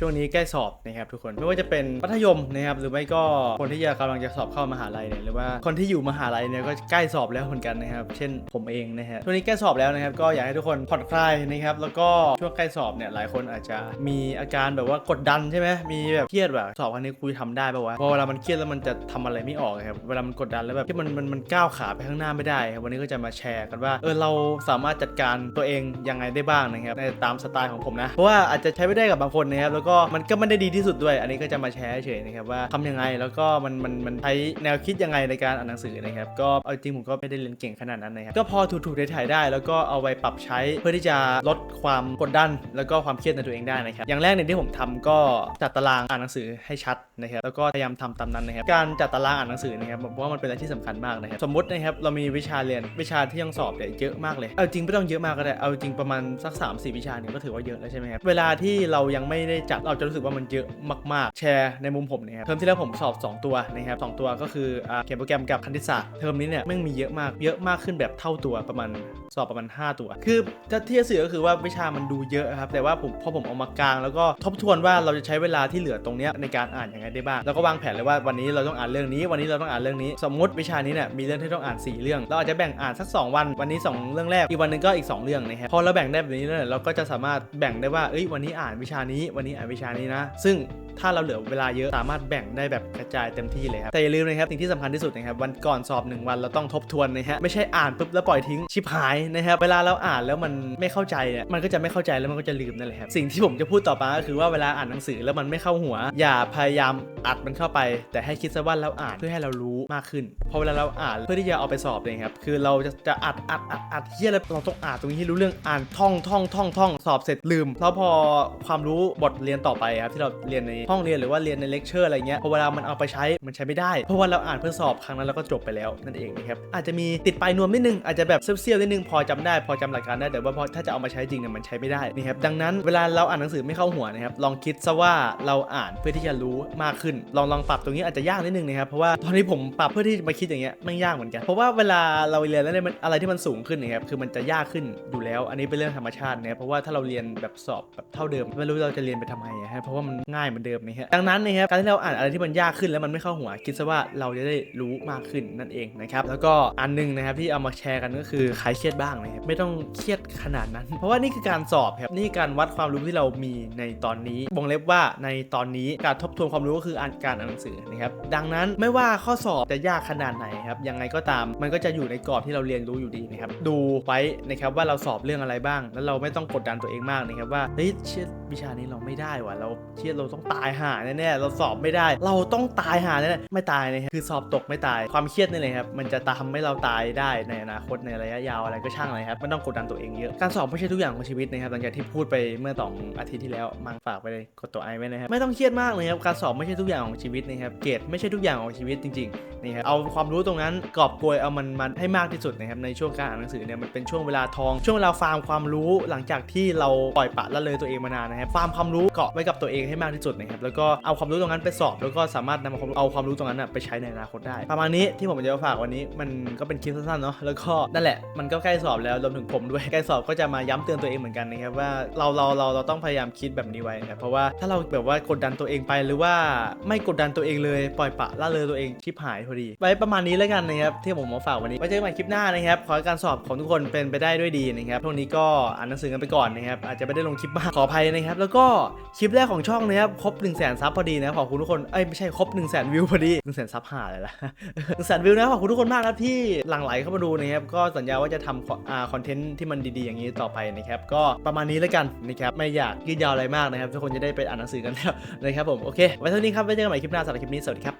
ช่วงนี้ใกล้สอบนะครับทุกคนไม่ว่าจะเป็นมัธยมนะครับหรือไม่ก็คนที่จะกำลังจะสอบเข้ามหาลัยเนี่ยหรือว่าคนที่อยู่มหาลัยเนี่ยก็ใกล้สอบแล้วเหมือนกันนะครับเช่นผมเองนะฮะช่วงนี้ใกล้สอบแล้วนะครับก็อยากให้ทุกคนผ่อนคลายนะครับแล้วก็ช่วงใกล้สอบเนี่ยหลายคนอาจจะมีอาการแบบว่ากดดันใช่ไหมมีแบบเครียดแบบสอบครั้งนี้กูจะทำได้ปะวะพอเวลามันเครียดแล้วมันจะทำอะไรไม่ออกครับเวลามันกดดันแล้วแบบที่มันมันมันก้าวขาไปข้างหน้าไม่ได้ครับวันนี้ก็จะมาแชร์กันว่าเออเราสามารถจัดการตัวเองยังไงได้บ้างนะครับในตามสไตล์ของผมนะเพราะว่าอาจจะใช้ไม่ได้กับบางคนนะครับแล้วก็มันก็ไม่ได้ดีที่สุดด้วย อันนี้ก็จะมาแชร์เฉยนะครับว่าทำยังไงแล้วก็มันมันมันใช้แนวคิดยังไงในการอ่านหนังสือนะครับก็เอาจริงผมก็ไม่ได้เรียนเก่งขนาดนั้นนะครับก็พอถูกๆถ่ายได้ แล้วก็เอาไปปรับใช้เพื่อที่จะลดความกดดัน แล้วก็ความเครียดในตัวเองได้นะครับอย่างแรกเนี่ยที่ผมทำก็จัดตารางอ่านหนังสือให้ชัดนะครับแล้วก็พยายามทำตามนั้นนะครับการจัดตารางอ่านหนังสือนะครับผมว่ามันเป็นอะไรที่สำคัญมากนะครับสมมตินะครับเรามีวิชาเรียนวิชาที่ยังสอบเนี่ยเยอะมากเลยเอาจริงไม่ต้องเยอะมากก็ได้เอาจริงประมาณสัก3 4วิชาเนี่ยก็ถือว่าเยอะแล้วใช่ไหมครับเวลาที่เรายังไม่ได้จัดเราจะรู้สึกว่ามันเยอะมากๆ แชร์ในมุมผมนะครับเทอมที่แล้วผมสอบ 2 ตัวนะครับสองตัวก็คือเขียนโปรแกรมกับคณิตศาสตร์เทอมนี้เนี่ยม่งมีเยอะมากเยอะมากขึ้นแบบเท่าตัวประมาณสอบประมาณ 5 ตัว คือจะที่จะสื่อก็คือว่าวิชามันดูเยอะครับแต่ว่าผมพอผมเอามากลาง แล้วก็ทบทวนว่าเราจะใช้เวลาที่เหลือตรงเนี้ยในการอ่านยังไงได้บ้างแล้วก็วางแผนเลยว่าวันนี้เราต้องอ่านเรื่องนี้ วันนี้เราต้องอ่านเรื่องนี้ สมมติวิชานี้เนี่ยมีเรื่องที่ต้องอ่าน 4 เรื่อง เราอาจจะแบ่งอ่านสัก 2 วัน วันนี้ 2 เรื่องแรกอีกวันหนึงก็อีก 2 เรื่องนะครับพอเราแบ่งได้แบบนี้เนี่ยเราก็จะสามารถแบ่งได้ว่าเอ้ยวันนี้อ่านวิชานี้วันนี้อ่านวิชานี้นะ ซึ่ง ถ้าเราเหลือเวลาเยอะสามารถแบ่งได้แบบกระจายเต็มที่เลยครับแต่อย่าลืมนะครับสิ่งที่สำคัญที่สุดนะครับวันก่อนสอบ 1 วันเราต้องทบทวนนะฮะไม่ใช่อ่านปุ๊บแล้วปล่อยทิ้งชิบหายนะครับเวลาเราอ่านแล้วมันไม่เข้าใจเนี่ยมันก็จะไม่เข้าใจแล้วมันก็จะลืมนั่นแหละครับสิ่งที่ผมจะพูดต่อไปก็คือว่าเวลาอ่านหนังสือแล้วมันไม่เข้าหัว อย่าพยายามอัดมันเข้าไป แต่ให้คิดซะว่าเราอ่านเพื่อให้เรารู้มากขึ้นพอเวลาเราอ่านเพื่อที่จะเอาไปสอบเนี่ยครับคือเราจะจะอัดอัดอัดอัดเฮียแล้วเราต้องอ่านตรงนี้ให้รู้เรื่องอ่านท่องท่องท่องท่องสอบเสร็จลืม แล้วพอความรู้บทเรียนต่อไปครับที่เราเรียนในห้องเรียนหรือว่าเรียนในเลคเชอร์อะไรเงี้ยพอเวลามันเอาไปใช้มันใช้ไม่ได้ เพราะว่าเราอ่านเพื่อสอบครั้งนั้นแล้วก็จบไปแล้วนั่นเองนะครับอาจจะมีติดปลายนวมนิดนึงอาจจะแบบเซี่ยวๆนิดนึงพอจำได้ พอจำหลักการได้แต่ว่าพอถ้าจะเอามาใช้จริงเนี่ยมันใช้ไม่ได้นะครับดังนั้นเวลาเราอ่านหนังสือไม่เข้าหัวนะครับลองคิดซะว่าเราอ่านเพื่อที่จะรู้มากขึ้น ลองลองปรับตรงนี้อาจจะยากนิดนึงนะครับเพราะว่าตอนนี้ผมปรับเพื่อที่จะมาคิดอย่างเงี้ยไม่งยากเหมือนกันเพราะว่าเวลาเราเรียนแล้วเนี่ยมันอะไรที่มันสูงขึ้นนะครับคือมันจะยากขึ้นอยู่แล้ว อันนี้เป็นเรื่องธรรมชาตินะเพราะว่าถ้าเราเรียนแบบสอบแบบเท่าเดิมไม่รู้เราจะเรียนไปทำไมอะฮะเพราะว่ามันง่ายเหมือนเดิมนะฮะดังนั้นนะครับการที่เราอ่านอะไรที่มันยากขึ้นแล้วมันไม่เข้าหัวคิดซะว่าเราจะได้รู้มากขึ้นนั่นเองนะครับแล้วก็อันหนึงนะครับที่เอามาแชร์กันก็คือใครเครียดบ้างนะครับไม่ต้องเครียดขนาดนั้น เพราะว่านี่คือการสอบครับนี่การวัดความรู้ที่เรามีในตอนนี้วงเล็บว่าในตอนนี้การทบทวนความรู้ก็คืออ่านการอ่านหนังสือนะครับดังนั้นไม่ว่าข้อสอบจะยากขนาดไหนครับยังไงก็ตามมันก็จะอยู่ในกรอบที่เราเรียนรู้อยู่ดีนะครับดูไว้นะครับว่าเราสอบเรื่องอะไรบ้าง แล้วเราไม่ต้องกดดันตัวเองมากนะครับว่าเฮ้ยเชี่ยวิชานี้เราไม่ได้ว่ะเราเชี่ยเราต้องตายายหาแน่ๆเราสอบไม่ได้ เราต้องตายหาแน่ๆไม่ตายนะครับคือสอบตกไม่ตายความเครียดนี่เลยครับมันจะทำให้เราตายได้ในอนาคตในระยะยาวอะไรก็ช่างเลยครับไม่ต้องกดดันตัวเองเยอะการสอบไม่ใช่ทุกอย่างของชีวิตนะครับหลังจากที่พูดไปเมื่อสองอาทิตย์ที่แล้วมังฝากไปเลยกดตัวไอไว้นะครับไม่ต้องเครียดมากเลยครับการสอบไม่ใช่ทุกอย่างของชีวิตนะครับเกรดไม่ใช่ทุกอย่างของชีวิตจริงๆนี่ครับเอาความรู้ตรงนั้นกอบโกยเอามันมันให้มากที่สุดนะครับในช่วงการอ่านหนังสือเนี่ยมันเป็นช่วงเวลาทอง ช่วงเวลาฟาร์มความรู้หลังจากที่เราปล่อยปละละเลยตัวเองมานานนะครับฟาร์มความรู้เกาะไว้กับตัวเองให้มากที่สุดนะครับแล้วก็เอาความรู้ตรงนั้นไปสอบ แล้วก็สามารถนำเอาความเอาความรู้ตรงนั้นนะไปใช้ในอนาคตได้ ประมาณนี้ที่ผมจะมาฝากวันนี้มันก็เป็นคลิปสั้นๆเนาะแล้วก็นั่นแหละมันก็ใกล้สอบแล้วรวมถึงผมด้วยใกล้สอบก็จะมาย้ำเตือนตัวเองเหมือนกันนะครับว่าเราเราเราเราต้องพยายามคิดแบบนี้ไว้นะเพราะว่าถ้าเราแบบว่ากดดันตัวเองไปหรือว่าไม่กดดันตัวเองเลยปล่อยปะละเลยตัวเองชิบหายพอดี ไว้ประมาณนี้แล้วกันนะครับที่ผมมาฝากวันนี้ไว้เจอกันใหม่คลิปหน้านะครับขอให้การสอบของทุกคนเป็นไปได้ด้วยดีนะครับช่วงนี้ก็อ่านหนังสือกันไปก่อนนะครับอาจจะไม่ได้ลงคลิปมากขออภัยนะครับ แล้วก็คลิปแรกของช่องนะครับครบ1 0 0 0 0แสนซับพอดีนะขอบคุณทุกคนเอ้ยไม่ใช่ครบ1 0 0 0 0แสนวิวพอดี1 0 0 0 0แสนซับหาเลยละ1 0 0 0 0แสนวิวนะขอบคุณทุกคนมากครับที่หลั่งไหลเข้ามาดูนะครับก็สัญญาว่าจะทำอ่าคอนเทนต์ที่มันดีๆอย่างนี้ต่อไปนะครับก็ประมาณนี้แล้วกันนะครับไม่อยากยืดยาวอะไรมากนะครับทุกคนจะได้ไปอ่านหนังสือกันแล้วนะครับผมโอเคไว้เท่านี้ครับไว้เจอกันใหม่คลิปหน้าสำหรับคลิปนี้สวัสดีครับ